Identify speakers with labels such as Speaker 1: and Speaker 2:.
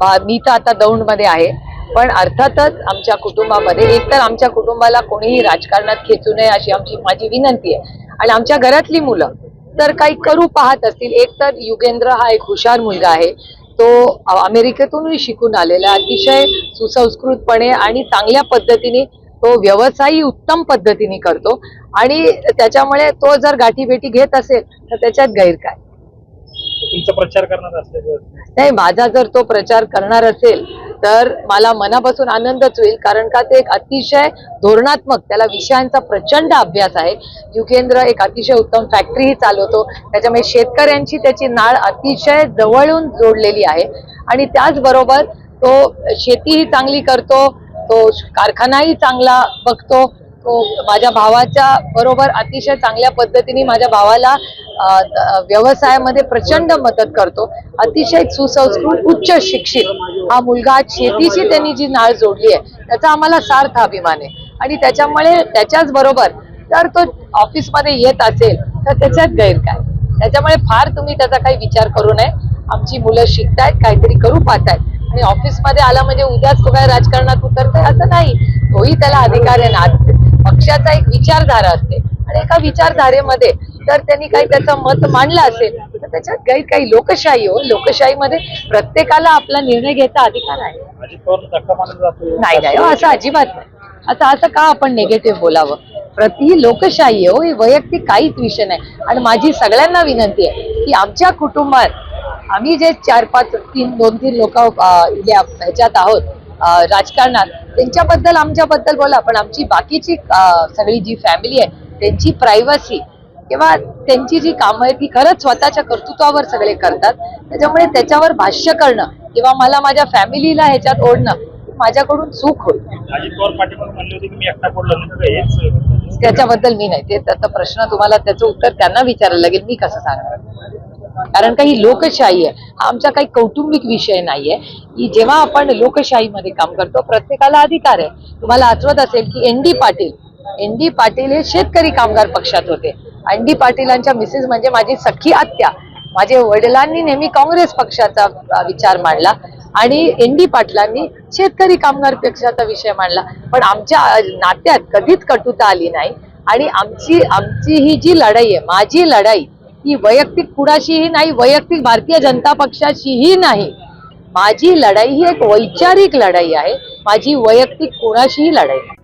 Speaker 1: बा- मी तर आता दौंडमध्ये आहे. पण अर्थातच आमच्या कुटुंबामध्ये एकतर आमच्या कुटुंबाला कोणीही राजकारणात खेचू नये अशी आमची माझी विनंती आहे. आणि आमच्या घरातली मुलं तर काही करू पाहत असतील. एक तर युगेंद्र हा एक हुशार मुलगा आहे. तो अमेरिकेतूनही शिकून आलेला आहे. अतिशय सुसंस्कृतपणे आणि चांगल्या पद्धतीने तो व्यवसायही उत्तम पद्धतीने करतो. आणि त्याच्यामुळे तो जर गाठीभेटी घेत असेल तर त्याच्यात गैर काय
Speaker 2: तुमचा प्रचार करणार असल्याचं
Speaker 1: नाही माझा जर तो प्रचार करणार असेल तर मला मनापासून आनंदच होईल कारण का ते एक अतिशय धोरणात्मक त्याला विषयांचा प्रचंड अभ्यास आहे. युगेंद्र एक अतिशय उत्तम फॅक्टरीही चालवतो. त्याच्यामुळे शेतकऱ्यांची त्याची नाळ अतिशय जवळून जोडलेली आहे. आणि त्याचबरोबर तो शेतीही चांगली करतो तो कारखानाही चांगला बघतो. तो माझ्या भावाच्या बरोबर अतिशय चांगल्या पद्धतीने माझ्या भावाला व्यवसायामध्ये प्रचंड मदत करतो. अतिशय सुसंस्कृत उच्च शिक्षित हा मुलगा शेतीची शेतीशी त्यांनी जी नाळ जोडली आहे त्याचा आम्हाला सार्थ अभिमान आहे. आणि त्याच्यामुळे त्याच्याच बरोबर जर तो ऑफिसमध्ये येत असेल तर त्याच्यात गैर काय त्याच्यामुळे फार तुम्ही त्याचा काही विचार करू नये. आमची मुलं शिकतायत काहीतरी करू पाहतायत. आणि ऑफिसमध्ये आला म्हणजे उद्याच तो काय राजकारणात उतरतोय असं नाही. तोही त्याला अधिकार आहे ना. पक्षाचा एक विचारधारा असते. आणि एका विचारधारेमध्ये जर त्यांनी काही त्याचं मत मांडलं असेल तर त्याच्यात काही काही लोकशाही हो. लोकशाहीमध्ये प्रत्येकाला आपला निर्णय घ्यायचा अधिकार आहे. नाही नाही हो, असं अजिबात नाही. आता असं का आपण निगेटिव्ह बोलावं? प्रति लोकशाही हो ही वैयक्तिक काहीच विषय नाही. आणि माझी सगळ्यांना विनंती आहे की आमच्या कुटुंबात आम्ही जे चार पाच तीन दोन तीन लोक ह्याच्यात आहोत राजकारणात त्यांच्याबद्दल आमच्याबद्दल बोला. पण आमची बाकीची सगळी जी फॅमिली आहे त्यांची प्रायव्हसी किंवा त्यांची जी कामं आहेत ती खरंच स्वतःच्या कर्तृत्वावर सगळे करतात. त्याच्यामुळे त्याच्यावर भाष्य करणं किंवा मला माझ्या फॅमिलीला ह्याच्यात ओढणं माझ्याकडून चूक होईल. त्याच्याबद्दल मी नाही. ते त्याचा प्रश्न तुम्हाला त्याचं उत्तर त्यांना विचारायला लागेल. मी कसं सांगणार? कारण का ही लोकशाही आहे. हा आमचा काही कौटुंबिक विषय नाहीये. की जेव्हा आपण लोकशाहीमध्ये काम करतो प्रत्येकाला अधिकार आहे. तुम्हाला आठवत असेल की N D Patil N D Patil हे शेतकरी कामगार पक्षात होते. एन डी पाटीलांच्या मिसेस म्हणजे माझी सखी आत्या. माझ्या वडिलांनी नेहमी काँग्रेस पक्षाचा विचार मांडला आणि एन डी पाटलांनी शेतकरी कामगार पक्षाचा विषय मांडला. पण आमच्या नात्यात कधीच कटुता आली नाही आणि आमची आमची ही जी लढाई आहे माझी लढाई ही वैयक्तिक कुणाशीही नाही वैयक्तिक भारतीय जनता पक्षाशीही नाही. माझी लढाई ही एक वैचारिक लढाई आहे. माझी वैयक्तिक कुणाशीही लढाई नाही.